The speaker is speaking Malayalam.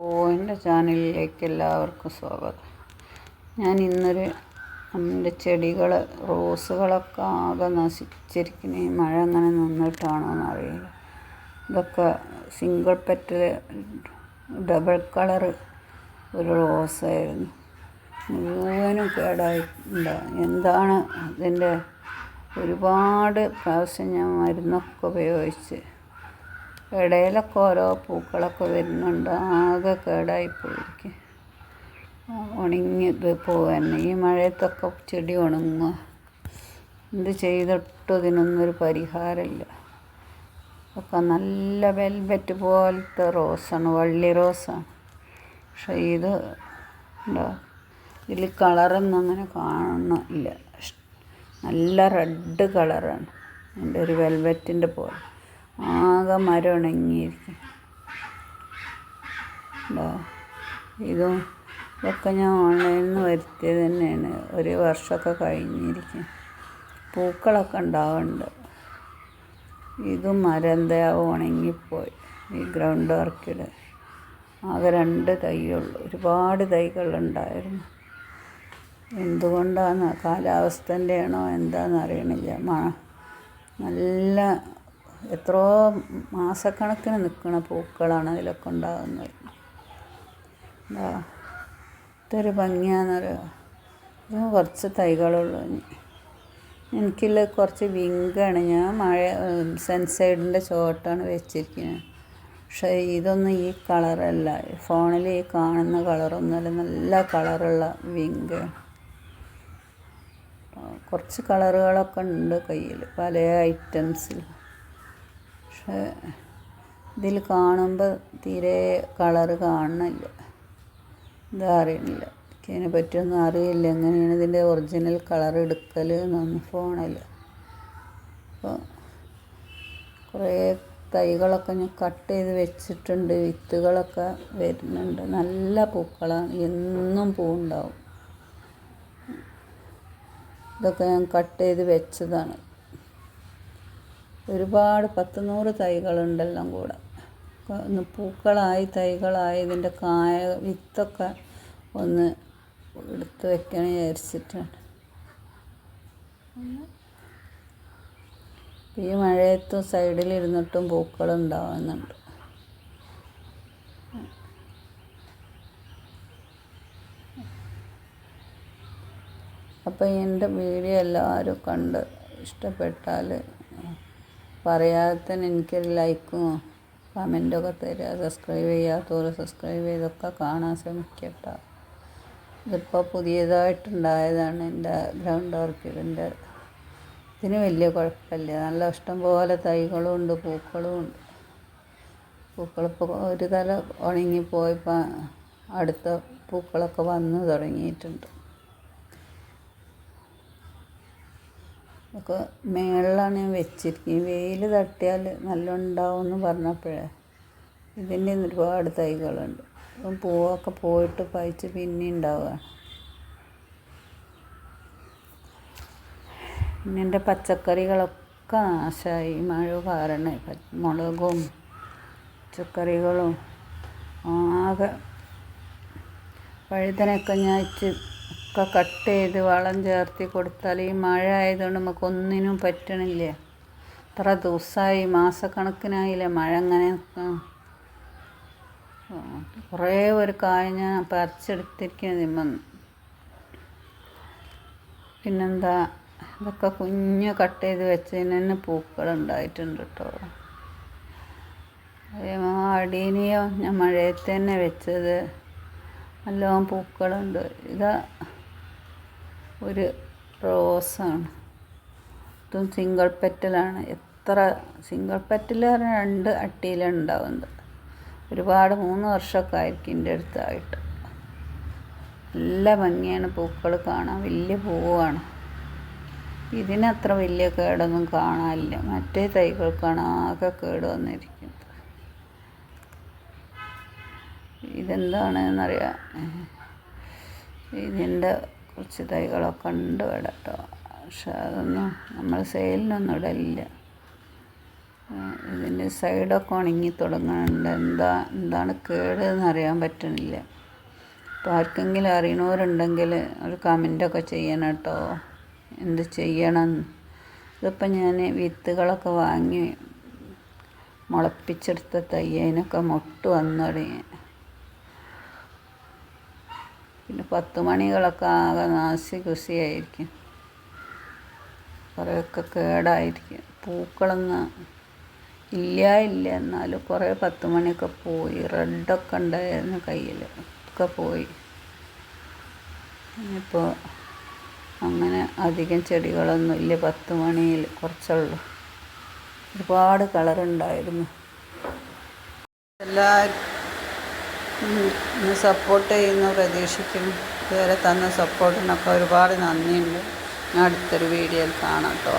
ഓ എന്റെ ചാനലിലേക്ക് എല്ലാവർക്കും സ്വാഗതം. ഞാൻ ഇന്നൊരു നമ്മുടെ ചെടികൾ റോസുകളൊക്കെ ആകെ നശിച്ചിരിക്കുന്ന. ഈ മഴ അങ്ങനെ നിന്നിട്ടാണോ എന്നറിയില്ല ഇതൊക്കെ സിംഗിൾ പെറ്റൽ ഡബിൾ കളർ ഒരു റോസായിരുന്നു. മുഴുവനും കേടായിട്ടുണ്ട്. എന്താണ് ഇതിന്റെ ഒരുപാട് പ്രാവശ്യം ഞാൻ മരുന്നൊക്കെ ഉപയോഗിച്ച് ഇടയിലൊക്കെ ഓരോ പൂക്കളൊക്കെ വരുന്നുണ്ട്. ആകെ കേടായിപ്പോയിരിക്കും ഉണങ്ങിയത് പോകാൻ ഈ മഴയത്തൊക്കെ ചെടി ഉണങ്ങുക എന്ത് ചെയ്തിട്ടും ഇതിനൊന്നൊരു പരിഹാരമില്ല. ഒക്കെ നല്ല വെൽവെറ്റ് പോലത്തെ റോസാണ് വള്ളി റോസാണ്. പക്ഷേ ഇത് ഉണ്ടോ ഇതിൽ കളറൊന്നും അങ്ങനെ കാണുന്നില്ല. നല്ല റെഡ് കളറാണ്. എന്റെ ഒരു വെൽവെറ്റിന്റെ പോലെ. ആകെ മരം ഉണങ്ങിയിരിക്കും ഇതും ഇതൊക്കെ ഞാൻ ഓൺലൈനിൽ നിന്ന് വരുത്തിയത് തന്നെയാണ്. ഒരു വർഷമൊക്കെ കഴിഞ്ഞിരിക്കും പൂക്കളൊക്കെ ഉണ്ടാവുന്നുണ്ട്. ഇതും മരം എന്തായാവും ഉണങ്ങിപ്പോയി. ഈ ഗ്രൗണ്ട് ഓർക്കിഡ് ആകെ രണ്ട് തൈയുള്ളൂ. ഒരുപാട് തൈകളുണ്ടായിരുന്നു എന്തുകൊണ്ടാണ് കാലാവസ്ഥന്റെയാണോ എന്താണെന്ന് അറിയണില്ല. മഴ നല്ല എത്രയോ മാസക്കണക്കിന് നിൽക്കുന്ന പൂക്കളാണ് അതിലൊക്കെ ഉണ്ടാകുന്നത്. എന്താ ഇതൊരു ഭംഗിയാണെന്നറിയോ ഇത് കുറച്ച് തൈകളുള്ളൂ. എനിക്കുള്ള കുറച്ച് വിങ്കാണ്. ഞാൻ മഴ സെൻസൈഡിന്റെ ചോട്ടാണ് വെച്ചിരിക്കുന്നത്. പക്ഷേ ഇതൊന്നും ഈ കളറല്ല. ഫോണിൽ ഈ കാണുന്ന കളറൊന്നുമല്ല നല്ല കളറുള്ള വിങ്ക്. കുറച്ച് കളറുകളൊക്കെ ഉണ്ട് കയ്യിൽ. പല ഐറ്റംസിൽ. പക്ഷേ ഇതിൽ കാണുമ്പോൾ തീരെ കളറ് കാണണില്ല എന്താ അറിയണില്ല. എനിക്കതിനെ പറ്റിയൊന്നും അറിയില്ല. എങ്ങനെയാണ് ഇതിന്റെ ഒറിജിനൽ കളർ എടുക്കൽ എന്നൊന്നും ഫോണിൽ അപ്പോൾ കുറേ തൈകളൊക്കെ ഞാൻ കട്ട് ചെയ്ത് വെച്ചിട്ടുണ്ട്. വിത്തുകളൊക്കെ വരുന്നുണ്ട്. നല്ല പൂക്കളാണ്. എന്നും പൂവുണ്ടാവും. ഇതൊക്കെ ഞാൻ കട്ട് ചെയ്ത് വെച്ചതാണ്. ഒരുപാട് പത്ത് നൂറ് തൈകളുണ്ടെല്ലാം കൂടെ. ഒന്ന് പൂക്കളായി തൈകളായി ഇതിന്റെ കായ വിത്തൊക്കെ ഒന്ന് എടുത്ത് വെക്കണം വിചാരിച്ചിട്ടാണ്. ഈ മഴയത്തും സൈഡിലിരുന്നിട്ടും പൂക്കൾ ഉണ്ടാവുന്നുണ്ട് അപ്പോൾ എന്റെ വീഡിയോ എല്ലാവരും കണ്ട് ഇഷ്ടപ്പെട്ടാൽ പറയാതെ എനിക്കൊരു ലൈക്കും കമന്റൊക്കെ തരിക സബ്സ്ക്രൈബ് ചെയ്യാത്തവർ സബ്സ്ക്രൈബ് ചെയ്തൊക്കെ കാണാൻ ശ്രമിക്കട്ടോ. ഇതിപ്പോൾ പുതിയതായിട്ടുണ്ടായതാണ് എന്റെ ഗ്രൗണ്ട് ഓർക്കിഡിന്റെ ഇതിന് വലിയ കുഴപ്പമില്ല. നല്ല ഇഷ്ടം പോലെ തൈകളും ഉണ്ട് പൂക്കളും ഉണ്ട്. പൂക്കളിപ്പോൾ ഒരു തല ഉണങ്ങിപ്പോയപ്പോൾ അടുത്ത പൂക്കളൊക്കെ വന്ന് തുടങ്ങിയിട്ടുണ്ട്. ഒക്കെ മേളിലാണ് ഞാൻ വെച്ചിരിക്കുന്നത്. വെയിൽ തട്ടിയാൽ നല്ല ഉണ്ടാവും എന്ന് പറഞ്ഞപ്പോഴേ ഇതിന്റെ ഒരുപാട് തൈകളുണ്ട്. അപ്പം പൂവൊക്കെ പോയിട്ട് പഴിച്ച് പിന്നെ ഉണ്ടാവുക പിന്നെ എന്റെ പച്ചക്കറികളൊക്കെ നാശമായി. മഴ കാരണം മുളകും പച്ചക്കറികളും ആകെ വഴുതനൊക്കെ ഞാൻ ഒക്കെ കട്ട് ചെയ്ത് വളം ചേർത്തി കൊടുത്താൽ ഈ മഴ ആയതുകൊണ്ട് നമുക്കൊന്നിനും പറ്റണില്ല. ഇത്ര ദിവസമായി മാസക്കണക്കിനായില്ലേ മഴ അങ്ങനെ കുറേ ഒരു കായ ഞാൻ പറിച്ചെടുത്തിരിക്കുന്നത് പിന്നെന്താ ഇതൊക്കെ കുഞ്ഞ് കട്ട് ചെയ്ത് വെച്ചതിന് തന്നെ പൂക്കളുണ്ടായിട്ടുണ്ട് കേട്ടോ. അടീനിയോ ഞാൻ മഴയത്ത് തന്നെ വെച്ചത്. നല്ലോണം പൂക്കളുണ്ട്. ഇതാ ഒരു റോസാണ്. ഇതും സിംഗിൾ പെറ്റലാണ് എത്ര സിംഗിൾ പെറ്റൽ പറഞ്ഞാൽ രണ്ട് അട്ടിയിലാണ് ഉണ്ടാവുന്നത്. ഒരുപാട് മൂന്ന് വർഷമൊക്കെ ആയിരിക്കും എന്റെ അടുത്തായിട്ട്. നല്ല ഭംഗിയാണ് പൂക്കൾ കാണാൻ. വലിയ പൂവാണ്. ഇതിനത്ര വലിയ കേടൊന്നും കാണാനില്ല. മറ്റേ തൈകൾക്കാണ് ആകെ കേട് വന്നിരിക്കുന്നത്. ഇതെന്താണെന്നറിയാം. ഇതിന്റെ കുറച്ച് തൈകളൊക്കെ ഉണ്ട് ഇവിടെ കേട്ടോ. പക്ഷെ അതൊന്നും നമ്മൾ സെയിലിനൊന്നും ഇടലില്ല. ഇതിന്റെ സൈഡൊക്കെ ഉണങ്ങി തുടങ്ങുന്നുണ്ട് എന്താ എന്താണ് കേട് എന്നറിയാൻ പറ്റണില്ല. അപ്പോൾ ആർക്കെങ്കിലും അറിയണവരുണ്ടെങ്കിൽ ഒരു കമന്റൊക്കെ ചെയ്യണം കേട്ടോ. എന്ത് ചെയ്യണം? ഇതിപ്പോൾ ഞാൻ വിത്തുകളൊക്കെ വാങ്ങി മുളപ്പിച്ചെടുത്ത തയ്യനൊക്കെ മുട്ട് വന്നു തുടങ്ങി പിന്നെ പത്ത് മണികളൊക്കെ ആകെ നാശി കുസിയായിരിക്കും കുറേയൊക്കെ കേടായിരിക്കും. പൂക്കളൊന്നും ഇല്ല ഇല്ല. എന്നാലും കുറേ പത്ത് മണിയൊക്കെ പോയി. റെഡൊക്കെ ഉണ്ടായിരുന്നു കയ്യിൽ ഒക്കെ പോയി. ഇപ്പോൾ അങ്ങനെ അധികം ചെടികളൊന്നും ഇല്ല. പത്ത് മണിയിൽ കുറച്ചുള്ളൂ. ഒരുപാട് കളറുണ്ടായിരുന്നു എല്ലാവരും സപ്പോർട്ട് ചെയ്യുന്നു പ്രതീക്ഷിക്കുന്നു. ഇതുവരെ തന്ന സപ്പോർട്ടിനൊക്കെ ഒരുപാട് നന്ദിയുണ്ട്. അടുത്തൊരു വീഡിയോയിൽ കാണാം കേട്ടോ